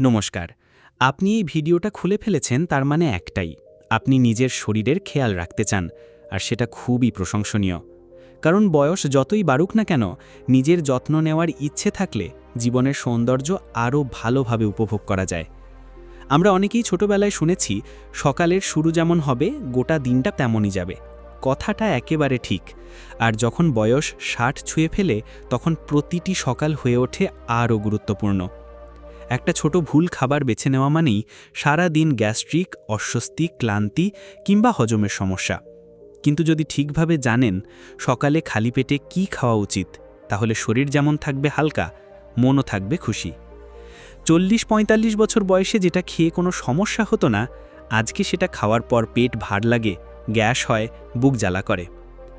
নমস্কার। আপনি এই ভিডিওটা খুলে ফেলেছেন তার মানে একটাই, আপনি নিজের শরীরের খেয়াল রাখতে চান, আর সেটা খুবই প্রশংসনীয়। কারণ বয়স যতই বাড়ুক না কেন, নিজের যত্ন নেওয়ার ইচ্ছে থাকলে জীবনের সৌন্দর্য আরও ভালোভাবে উপভোগ করা যায়। আমরা অনেকেই ছোটবেলায় শুনেছি, সকালের শুরু যেমন হবে, গোটা দিনটা তেমনই যাবে। কথাটা একেবারে ঠিক, আর যখন বয়স ষাট ছুঁয়ে ফেলে, তখন প্রতিটি সকাল হয়ে ওঠে আরও গুরুত্বপূর্ণ। একটা ছোট ভুল খাবার বেছে নেওয়া মানেই সারা দিন গ্যাস্ট্রিক, অস্বস্তি, ক্লান্তি কিংবা হজমের সমস্যা। কিন্তু যদি ঠিকভাবে জানেন সকালে খালি পেটে কি খাওয়া উচিত, তাহলে শরীর যেমন থাকবে হালকা, মনও থাকবে খুশি। চল্লিশ পঁয়তাল্লিশ বছর বয়সে যেটা খেয়ে কোনো সমস্যা হতো না, আজকে সেটা খাওয়ার পর পেট ভার লাগে, গ্যাস হয়, বুক জ্বালা করে।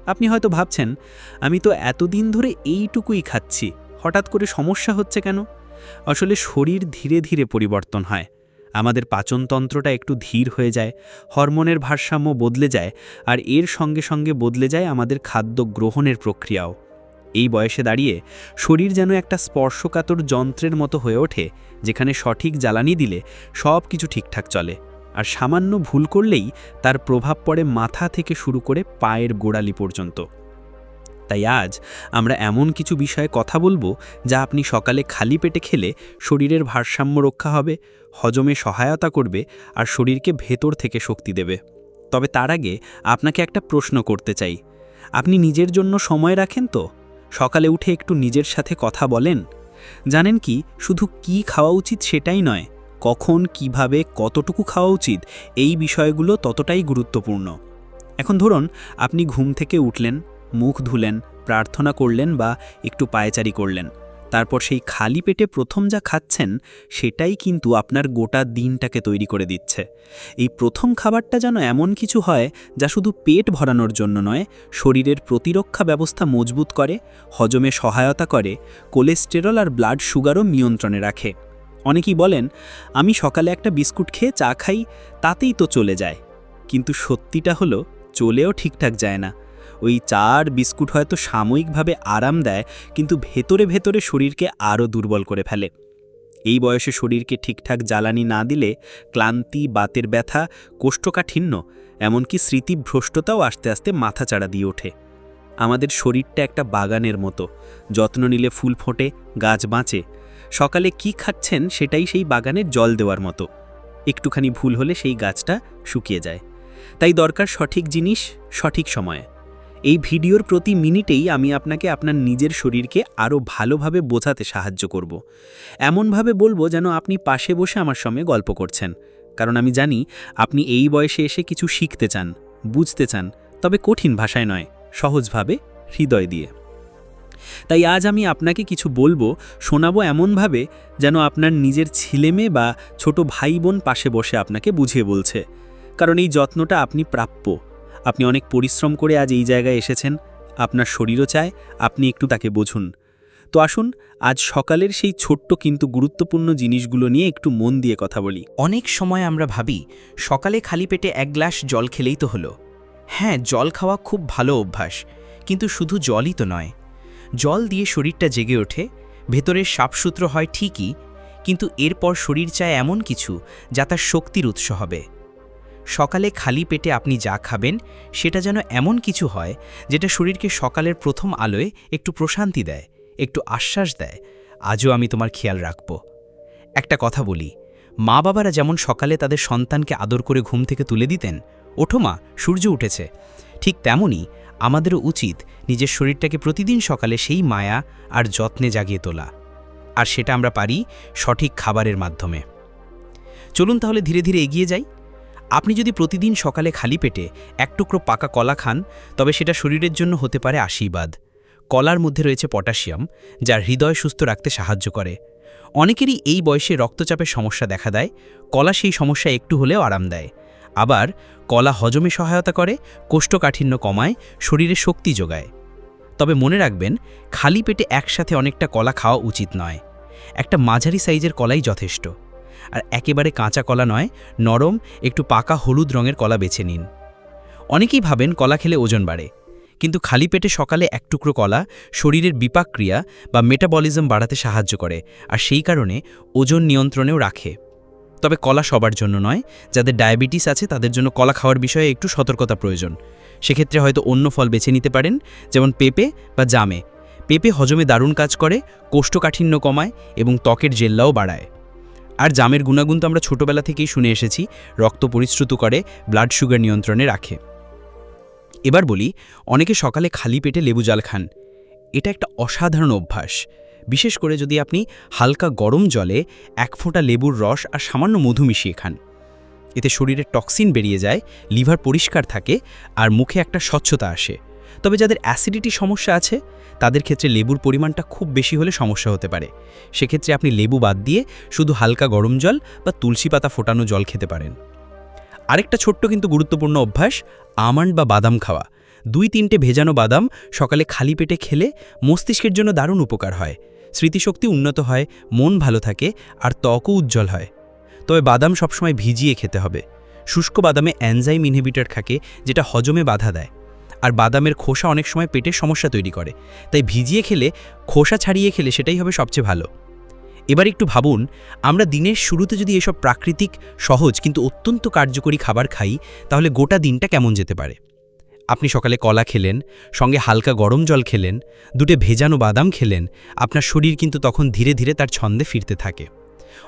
আপনি হয়তো ভাবছেন, আমি তো এতদিন ধরে এইটুকুই খাচ্ছি, হঠাৎ করে সমস্যা হচ্ছে কেন? আসলে শরীর ধীরে ধীরে পরিবর্তন হয়। আমাদের পাচনতন্ত্রটা একটু ধীর হয়ে যায়, হরমোনের ভারসাম্য বদলে যায়, আর এর সঙ্গে সঙ্গে বদলে যায় আমাদের খাদ্য গ্রহণের প্রক্রিয়াও। এই বয়সে দাঁড়িয়ে শরীর যেন একটা স্পর্শকাতর যন্ত্রের মতো হয়ে ওঠে, যেখানে সঠিক জ্বালানি দিলে সব কিছু ঠিকঠাক চলে, আর সামান্য ভুল করলেই তার প্রভাব পড়ে মাথা থেকে শুরু করে পায়ের গোড়ালি পর্যন্ত। তাই আজ আমরা এমন কিছু বিষয়ে কথা বলব যা আপনি সকালে খালি পেটে খেলে শরীরের ভারসাম্য রক্ষা হবে, হজমে সহায়তা করবে আর শরীরকে ভেতর থেকে শক্তি দেবে। তবে তার আগে আপনাকে একটা প্রশ্ন করতে চাই। আপনি নিজের জন্য সময় রাখেন তো? সকালে উঠে একটু নিজের সাথে কথা বলেন। জানেন কি, শুধু কি খাওয়া উচিত সেটাই নয়, কখন, কীভাবে, কতটুকু খাওয়া উচিত, এই বিষয়গুলো ততটাই গুরুত্বপূর্ণ। এখন ধরুন, আপনি ঘুম থেকে উঠলেন মুখ ধুলেন, প্রার্থনা করলেন বা একটু পায়চারি করলেন। তারপর সেই খালি পেটে প্রথম যা খাচ্ছেন, সেটাই কিন্তু আপনার গোটা দিনটাকে তৈরি করে দিচ্ছে। এই প্রথম খাবারটা যেন এমন কিছু হয়, যা শুধু পেট ভরানোর জন্য নয়, শরীরের প্রতিরক্ষা ব্যবস্থা মজবুত করে, হজমে সহায়তা করে, কোলেস্টেরল আর ব্লাড সুগারও নিয়ন্ত্রণে রাখে। অনেকেই বলেন, আমি সকালে একটা বিস্কুট খেয়ে চা খাই, তাতেই তো চলে যায়। কিন্তু সত্যিটা হলো, চলেও ঠিকঠাক যায় না। ওই চার বিস্কুট হয়তো সাময়িকভাবে আরাম দেয়, কিন্তু ভেতরে ভেতরে শরীরকে আরও দুর্বল করে ফেলে। এই বয়সে শরীরকে ঠিকঠাক জ্বালানি না দিলে ক্লান্তি, বাতের ব্যথা, কোষ্ঠকাঠিন্য, এমনকি স্মৃতিভ্রষ্টতাও আস্তে আস্তে মাথাচাড়া দিয়ে ওঠে। আমাদের শরীরটা একটা বাগানের মতো, যত্ন নিলে ফুল ফোটে, গাছ বাঁচে। সকালে কি খাচ্ছেন সেটাই সেই বাগানের জল দেওয়ার মতো। একটুখানি ভুল হলে সেই গাছটা শুকিয়ে যায়। তাই দরকার সঠিক জিনিস, সঠিক সময়ে। এই ভিডিওর প্রতি মিনিটেই আমি আপনাকে আপনার নিজের শরীরকে আরও ভালোভাবে বোঝাতে সাহায্য করব। এমনভাবে বলব যেন আপনি পাশে বসে আমার সঙ্গে গল্প করছেন। কারণ আমি জানি আপনি এই বয়সে এসে কিছু শিখতে চান, বুঝতে চান, তবে কঠিন ভাষায় নয়, সহজভাবে হৃদয় দিয়ে। তাই আজ আমি আপনাকে কিছু বলব, শোনাবো এমনভাবে যেন আপনার নিজের ছেলেমেয়ে বা ছোট ভাই বোন পাশে বসে আপনাকে বুঝিয়ে বলছে। কারণ এই যত্নটা আপনি প্রাপ্য। আপনি অনেক পরিশ্রম করে আজ এই জায়গায় এসেছেন, আপনার শরীরও চায়, আপনি একটু তাকে বুঝুন। তো আসুন, আজ সকালের সেই ছোট্ট কিন্তু গুরুত্বপূর্ণ জিনিসগুলো নিয়ে একটু মন দিয়ে কথা বলি। অনেক সময় আমরা ভাবি, সকালে খালি পেটে এক গ্লাস জল খেলেই তো হলো। হ্যাঁ জল খাওয়া খুব ভালো অভ্যাস, কিন্তু শুধু জলই তো নয়। জল দিয়ে শরীরটা জেগে ওঠে, ভেতরের সাপসূত্র হয় ঠিকই, কিন্তু এরপর শরীর চায় এমন কিছু, যা তার শক্তির উৎস হবে। সকালে খালি পেটে আপনি যা খাবেন, সেটা যেন এমন কিছু হয় যেটা শরীরকে সকালের প্রথম আলোয় একটু প্রশান্তি দেয়, একটু আশ্বাস দেয়। আজও আমি তোমার খেয়াল রাখব। একটা কথা বলি, মা বাবারা যেমন সকালে তাদের সন্তানকে আদর করে ঘুম থেকে তুলে দিতেন, ওঠো মা, সূর্য উঠেছে। ঠিক তেমনই আমাদেরও উচিত নিজের শরীরটাকে প্রতিদিন সকালে সেই মায়া আর যত্নে জাগিয়ে তোলা। আর সেটা আমরা পারি সঠিক খাবারের মাধ্যমে। চলুন তাহলে ধীরে ধীরে এগিয়ে যাই। আপনি যদি প্রতিদিন সকালে খালি পেটে এক টুকরো পাকা কলা খান, তবে সেটা শরীরের জন্য হতে পারে আশীর্বাদ। কলার মধ্যে রয়েছে পটাশিয়াম যা হৃদয় সুস্থ রাখতে সাহায্য করে। অনেকেরই এই বয়সে রক্তচাপের সমস্যা দেখা দেয়, কলা সেই সমস্যা একটু হলেও আরাম দেয়। আবার কলা হজমে সহায়তা করে, কোষ্ঠকাঠিন্য কমায়, শরীরে শক্তি যোগায়। তবে মনে রাখবেন, খালি পেটে একসাথে অনেকটা কলা খাওয়া উচিত নয়। একটা মাঝারি সাইজের কলাই যথেষ্ট। আর একেবারে কাঁচা কলা নয়, নরম, একটু পাকা হলুদ রঙের কলা বেছে নিন। অনেকেই ভাবেন কলা খেলে ওজন বাড়ে, কিন্তু খালি পেটে সকালে এক টুকরো কলা শরীরের বিপাক ক্রিয়া বা মেটাবলিজম বাড়াতে সাহায্য করে, আর সেই কারণে ওজন নিয়ন্ত্রণেও রাখে। তবে কলা সবার জন্য নয়, যাদের ডায়াবেটিস আছে তাদের জন্য কলা খাওয়ার বিষয়ে একটু সতর্কতা প্রয়োজন। সেক্ষেত্রে হয়তো অন্য ফল বেছে নিতে পারেন, যেমন পেঁপে বা জামে। পেঁপে হজমে দারুণ কাজ করে, কোষ্ঠকাঠিন্য কমায় এবং ত্বকের জেল্লাও বাড়ায়। আর জামের গুণাগুণ তো আমরা ছোটবেলা থেকেই শুনে এসেছি, রক্ত পরিশ্রুত করে ব্লাড সুগার নিয়ন্ত্রণে রাখে। এবার বলি, অনেকে সকালে খালি পেটে লেবু জাল খান। এটা একটা অসাধারণ অভ্যাস। বিশেষ করে যদি আপনি হালকা গরম জলে এক ফোঁটা লেবুর রস আর সামান্য মধু মিশিয়ে খান। এতে শরীরে টক্সিন বেরিয়ে যায় লিভার পরিষ্কার থাকে, আর মুখে একটা স্বচ্ছতা আসে। তবে যাদের অ্যাসিডিটি সমস্যা আছে, তাদের ক্ষেত্রে লেবুর পরিমাণটা খুব বেশি হলে সমস্যা হতে পারে। সেক্ষেত্রে আপনি লেবু বাদ দিয়ে শুধু হালকা গরম জল বা তুলসী পাতা ফোটানো জল খেতে পারেন। আরেকটা ছোট্ট কিন্তু গুরুত্বপূর্ণ অভ্যাস, আমন্ড বা বাদাম খাওয়া। দুই তিনটে ভেজানো বাদাম সকালে খালি পেটে খেলে মস্তিষ্কের জন্য দারুণ উপকার হয়। স্মৃতিশক্তি উন্নত হয়, মন ভালো থাকে আর ত্বকও উজ্জ্বল হয়। তবে বাদাম সবসময় ভিজিয়ে খেতে হবে। শুষ্ক বাদামে অ্যানজাইম ইনহিবিটর থাকে, যেটা হজমে বাধা দেয়। আর বাদামের খোসা অনেক সময় পেটের সমস্যা তৈরি করে। তাই ভিজিয়ে খেলে, খোসা ছাড়িয়ে খেলে সেটাই হবে সবচেয়ে ভালো। এবার একটু ভাবুন, আমরা দিনের শুরুতে যদি এসব প্রাকৃতিক, সহজ কিন্তু অত্যন্ত কার্যকরী খাবার খাই, তাহলে গোটা দিনটা কেমন যেতে পারে? আপনি সকালে কলা খেলেন, সঙ্গে হালকা গরম জল খেলেন, দুটে ভেজানো বাদাম খেলেন, আপনার শরীর কিন্তু তখন ধীরে ধীরে তার ছন্দে ফিরতে থাকে।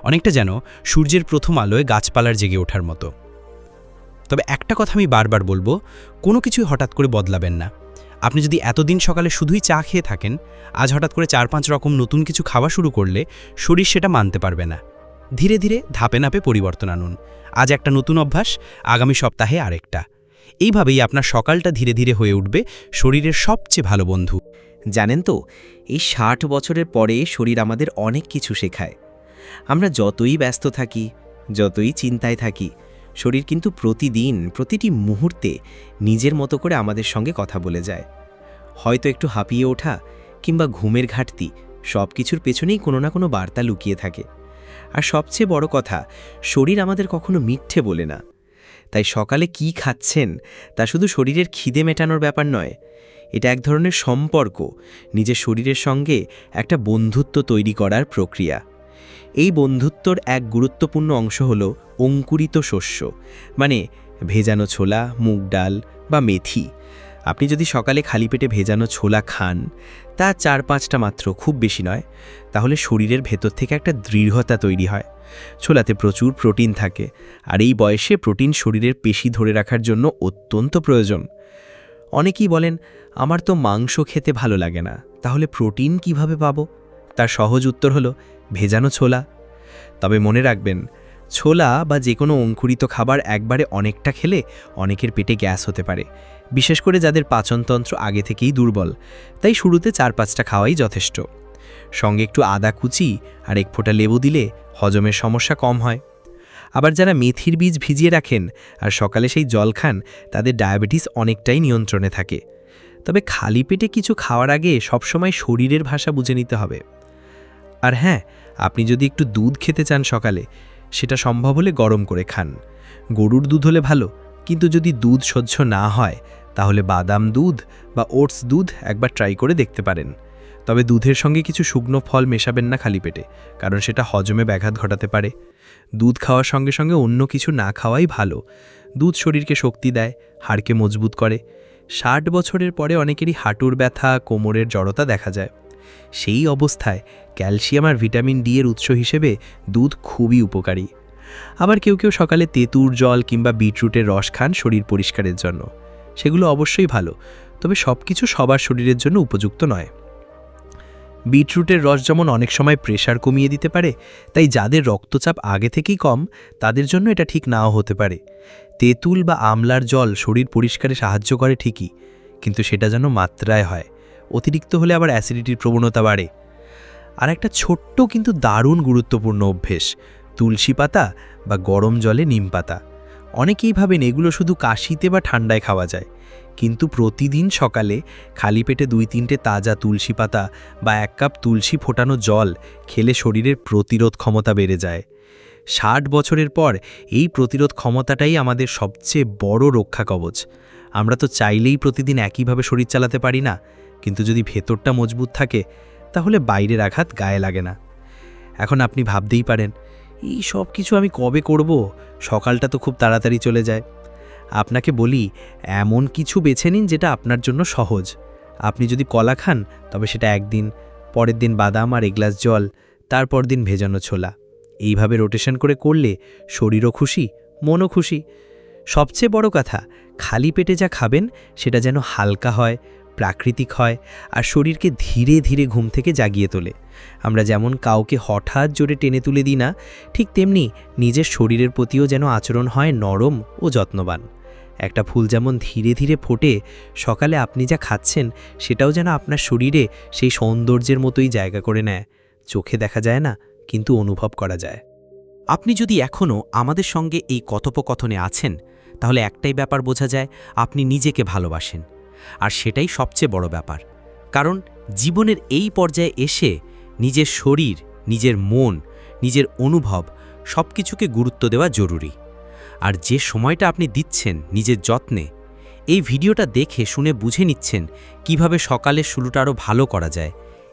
অনেকটা যেন সূর্যের প্রথম আলোয় গাছপালার জেগে ওঠার মতো। তবে একটা কথা আমি বারবার বলব, কোনো কিছুই হঠাৎ করে বদলাবেন না। আপনি যদি এতদিন সকালে শুধুই চা খেয়ে থাকেন, আজ হঠাৎ করে চার পাঁচ রকম নতুন কিছু খাওয়া শুরু করলে শরীর সেটা মানতে পারবে না। ধীরে ধীরে ধাপে নাপে পরিবর্তন আনুন। আজ একটা নতুন অভ্যাস, আগামী সপ্তাহে আরেকটা। এইভাবেই আপনার সকালটা ধীরে ধীরে হয়ে উঠবে শরীরের সবচেয়ে ভালো বন্ধু। জানেন তো, এই ষাট বছরের পরে শরীর আমাদের অনেক কিছু শেখায়। আমরা যতই ব্যস্ত থাকি, যতই চিন্তায় থাকি শরীর কিন্তু প্রতিদিন, প্রতিটি মুহূর্তে নিজের মতো করে আমাদের সঙ্গে কথা বলে যায়। হয়তো একটু হাঁপিয়ে ওঠা কিংবা ঘুমের ঘাটতি সব কিছুর পেছনেই কোনো না কোনো বার্তা লুকিয়ে থাকে। আর সবচেয়ে বড় কথা, শরীর আমাদের কখনো মিথ্যে বলে না। তাই সকালে কি খাচ্ছেন তা শুধু শরীরের খিদে মেটানোর ব্যাপার নয়, এটা এক ধরনের সম্পর্ক, নিজের শরীরের সঙ্গে একটা বন্ধুত্ব তৈরি করার প্রক্রিয়া। এই বন্ধুত্বর এক গুরুত্বপূর্ণ অংশ হল অঙ্কুরিত শস্য মানে ভেজানো ছোলা, মুগ ডাল বা মেথি। আপনি যদি সকালে খালি পেটে ভেজানো ছোলা খান, তা চার পাঁচটা মাত্র, খুব বেশি নয়। তাহলে শরীরের ভেতর থেকে একটা দৃঢ়তা তৈরি হয়। ছোলাতে প্রচুর প্রোটিন থাকে, আর এই বয়সে প্রোটিন শরীরের পেশি ধরে রাখার জন্য অত্যন্ত প্রয়োজন। অনেকেই বলেন, আমার তো মাংস খেতে ভালো লাগে না, তাহলে প্রোটিন কীভাবে পাবো? তার সহজ উত্তর হলো ভেজানো ছোলা। তবে মনে রাখবেন, ছোলা বা যে কোনো অঙ্কুরিত খাবার একবারে অনেকটা খেলে অনেকের পেটে গ্যাস হতে পারে, বিশেষ করে যাদের পাচনতন্ত্র আগে থেকেই দুর্বল। তাই শুরুতে চার পাঁচটা খাওয়াই যথেষ্ট। সঙ্গে একটু আদা কুচি আর এক ফোঁটা লেবু দিলে হজমের সমস্যা কম হয়। আবার যারা মেথির বীজ ভিজিয়ে রাখেন আর সকালে সেই জল খান, তাদের ডায়াবেটিস অনেকটাই নিয়ন্ত্রণে থাকে। তবে খালি পেটে কিছু খাওয়ার আগে সবসময় শরীরের ভাষা বুঝে নিতে হবে। আর হ্যাঁ আপনি যদি একটু দুধ খেতে চান সকালে, সেটা সম্ভব হলে গরম করে খান। গরুর দুধ হলে ভালো, কিন্তু যদি দুধ সহ্য না হয়, তাহলে বাদাম দুধ বা ওটস দুধ একবার ট্রাই করে দেখতে পারেন। তবে দুধের সঙ্গে কিছু শুকনো ফল মেশাবেন না খালি পেটে, কারণ সেটা হজমে ব্যাঘাত ঘটাতে পারে। দুধ খাওয়ার সঙ্গে সঙ্গে অন্য কিছু না খাওয়াই ভালো। দুধ শরীরকে শক্তি দেয়, হাড়কে মজবুত করে। ষাট বছরের পরে অনেকেরই হাঁটুর ব্যথা, কোমরের জড়তা দেখা যায়। সেই অবস্থায় ক্যালসিয়াম আর ভিটামিন ডি এর উৎস হিসেবে দুধ খুবই উপকারী। আবার কেউ কেউ সকালে তেঁতুর জল কিংবা বিটরুটের রস খান শরীর পরিষ্কারের জন্য। সেগুলো অবশ্যই ভালো, তবে সব কিছু সবার শরীরের জন্য উপযুক্ত নয়। বিটরুটের রস যেমন অনেক সময় প্রেশার কমিয়ে দিতে পারে, তাই যাদের রক্তচাপ আগে থেকেই কম, তাদের জন্য এটা ঠিক নাও হতে পারে। তেঁতুল বা আমলার জল শরীর পরিষ্কারে সাহায্য করে ঠিকই, কিন্তু সেটা যেন মাত্রায় হয়। অতিরিক্ত হলে আবার অ্যাসিডিটির প্রবণতা বাড়ে। আর একটা ছোট্ট কিন্তু দারুণ গুরুত্বপূর্ণ অভ্যেস, তুলসী পাতা বা গরম জলে নিম পাতা। অনেকেই ভাবেন এগুলো শুধু কাশিতে বা ঠান্ডায় খাওয়া যায়, কিন্তু প্রতিদিন সকালে খালি পেটে দুই তিনটে তাজা তুলসী পাতা বা এক কাপ তুলসী ফোটানো জল খেলে শরীরের প্রতিরোধ ক্ষমতা বেড়ে যায়। ষাট বছরের পর এই প্রতিরোধ ক্ষমতাটাই আমাদের সবচেয়ে বড় রক্ষা কবচ। আমরা তো চাইলেই প্রতিদিন একইভাবে শরীর চালাতে পারি না। কিন্তু যদি ভেতরটা মজবুত থাকে, তাহলে বাইরের আঘাত গায়ে লাগে না। এখন আপনি ভাবতেই পারেন, এই সব কিছু আমি কবে করব? সকালটা তো খুব তাড়াতাড়ি চলে যায়। আপনাকে বলি, এমন কিছু বেছে নিন যেটা আপনার জন্য সহজ। আপনি যদি কলা খান, তবে সেটা একদিন, পরের দিন বাদাম আর এক গ্লাস জল, তারপর দিন ভেজানো ছোলা। এইভাবে রোটেশন করে করলে শরীরও খুশি, মনও খুশি। সবচেয়ে বড় কথা, খালি পেটে যা খাবেন, সেটা যেন হালকা হয় প্রাকৃতিক হয় আর শরীরকে ধীরে ধীরে ঘুম থেকে জাগিয়ে তোলে। আমরা যেমন কাউকে হঠাৎ জোরে টেনে তুলে দিই না, ঠিক তেমনি নিজের শরীরের প্রতিও যেন আচরণ হয় নরম ও যত্নবান। একটা ফুল যেমন ধীরে ধীরে ফোটে, সকালে আপনি যা খাচ্ছেন সেটাও যেন আপনার শরীরে সেই সৌন্দর্যের মতোই জায়গা করে নেয়। চোখে দেখা যায় না, কিন্তু অনুভব করা যায়। আপনি যদি এখনও আমাদের সঙ্গে এই কথোপকথনে আছেন, তাহলে একটাই ব্যাপার বোঝা যায়, আপনি নিজেকে ভালোবাসেন। আর সেটাই সবচেয়ে বড় ব্যাপার। কারণ জীবনের এই পর্যায়ে এসে নিজের শরীর, নিজের মন, নিজের অনুভব সব কিছুকে গুরুত্ব দেওয়া জরুরি। আর যে সময়টা আপনি দিচ্ছেন নিজের যত্নে, এই ভিডিওটা দেখে শুনে বুঝে নিচ্ছেন কীভাবে সকালের শুরুটা আরও ভালো করা যায়।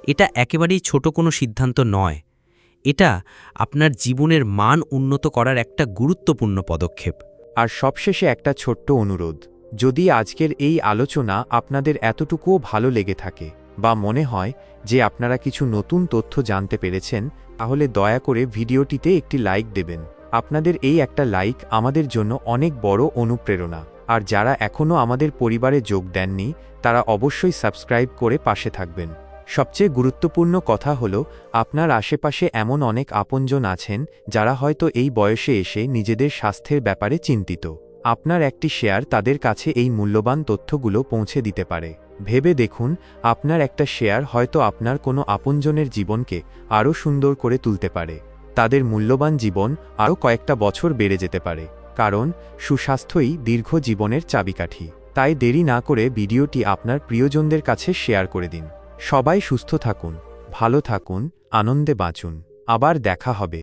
এটা একেবারেই ছোট কোনো সিদ্ধান্ত নয়। এটা আপনার জীবনের মান উন্নত করার একটা গুরুত্বপূর্ণ পদক্ষেপ। আর সবশেষে একটা ছোট্ট অনুরোধ যদি আজকের এই আলোচনা আপনাদের এতটুকুও ভালো লেগে থাকে, বা মনে হয় যে আপনারা কিছু নতুন তথ্য জানতে পেরেছেন, তাহলে দয়া করে ভিডিওটিতে একটি লাইক দেবেন। আপনাদের এই একটা লাইক আমাদের জন্য অনেক বড় অনুপ্রেরণা। আর যারা এখনও আমাদের পরিবারে যোগ দেননি, তারা অবশ্যই সাবস্ক্রাইব করে পাশে থাকবেন। সবচেয়ে গুরুত্বপূর্ণ কথা হল, আপনার আশেপাশে এমন অনেক আপনজন আছেন, যারা হয়তো এই বয়সে এসে নিজেদের স্বাস্থ্যের ব্যাপারে চিন্তিত। আপনার একটি শেয়ার তাদের কাছে এই মূল্যবান তথ্যগুলো পৌঁছে দিতে পারে। ভেবে দেখুন, আপনার একটা শেয়ার হয়তো আপনার কোনো আপনজনের জীবনকে আরও সুন্দর করে তুলতে পারে। তাদের মূল্যবান জীবন আরও কয়েকটা বছর বেড়ে যেতে পারে, কারণ সুস্বাস্থ্যই দীর্ঘ জীবনের চাবিকাঠি। তাই দেরি না করে ভিডিওটি আপনার প্রিয়জনদের কাছে শেয়ার করে দিন। সবাই সুস্থ থাকুন, ভালো থাকুন, আনন্দে বাঁচুন। আবার দেখা হবে।